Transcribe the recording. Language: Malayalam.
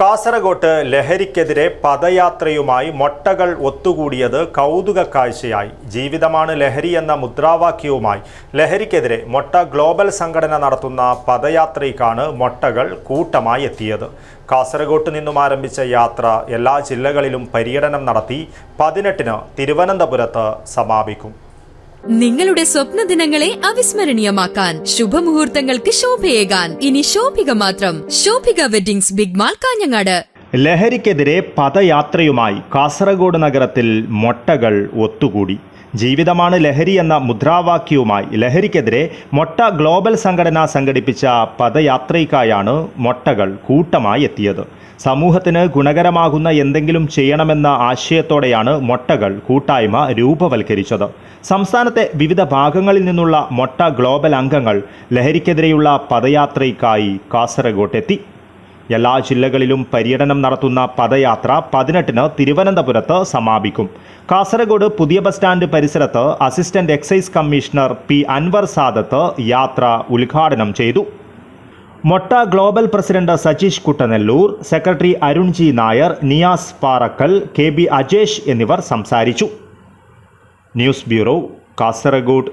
കാസർഗോട്ട് ലഹരിക്കെതിരെ പദയാത്രയുമായി മൊട്ടകൾ ഒത്തുകൂടിയത് കൗതുക കാഴ്ചയായി. ജീവിതമാണ് ലഹരി എന്ന മുദ്രാവാക്യവുമായി. ലഹരിക്കെതിരെ മൊട്ട ഗ്ലോബൽ സംഘടന നടത്തുന്ന പദയാത്രയ്ക്കാണ് മൊട്ടകൾ കൂട്ടമായി എത്തിയത്. കാസർഗോട്ട് നിന്നും ആരംഭിച്ച യാത്ര എല്ലാ ജില്ലകളിലും പര്യടനം നടത്തി പതിനെട്ടിന് തിരുവനന്തപുരത്ത് സമാപിക്കും. നിങ്ങളുടെ സ്വപ്ന ദിനങ്ങളെ അവിസ്മരണീയമാക്കാൻ ശുഭമുഹൂർത്തങ്ങൾക്ക് ശോഭയേകാൻ. ഇനി ശോഭിക മാത്രം. Shobhika weddings big mall Kanhangad. ലഹരിക്കെതിരെ പദയാത്രയുമായി കാസർഗോഡ് നഗരത്തിൽ മൊട്ടകൾ ഒത്തുകൂടി. ജീവിതമാണ് ലഹരി എന്ന മുദ്രാവാക്യവുമായി ലഹരിക്കെതിരെ മൊട്ട ഗ്ലോബൽ സംഘടന സംഘടിപ്പിച്ച പദയാത്രയ്ക്കായാണ് മൊട്ടകൾ കൂട്ടമായി എത്തിയത് സമൂഹത്തിന് ഗുണകരമാകുന്ന എന്തെങ്കിലും ചെയ്യണമെന്ന ആശയത്തോടെയാണ് മൊട്ടകൾ കൂട്ടായ്മ രൂപവൽക്കരിച്ചത്. സംസ്ഥാനത്തെ വിവിധ ഭാഗങ്ങളിൽ നിന്നുള്ള മൊട്ട ഗ്ലോബൽ അംഗങ്ങൾ ലഹരിക്കെതിരെയുള്ള പദയാത്രയ്ക്കായി കാസർഗോട്ടെത്തി എല്ലാ ജില്ലകളിലും പര്യടനം നടത്തുന്ന പദയാത്ര പതിനെട്ടിന് തിരുവനന്തപുരത്ത് സമാപിക്കും. കാസർഗോഡ് പുതിയ ബസ് സ്റ്റാൻഡ് പരിസരത്ത് assistant excise commissioner P Anwar Sadath യാത്ര ഉദ്ഘാടനം ചെയ്തു. മൊട്ട global president Sajeesh Kuttanellur secretary Arun G Nair Niyas Parakkal K B Ajesh എന്നിവർ സംസാരിച്ചു. News bureau Kasaragod.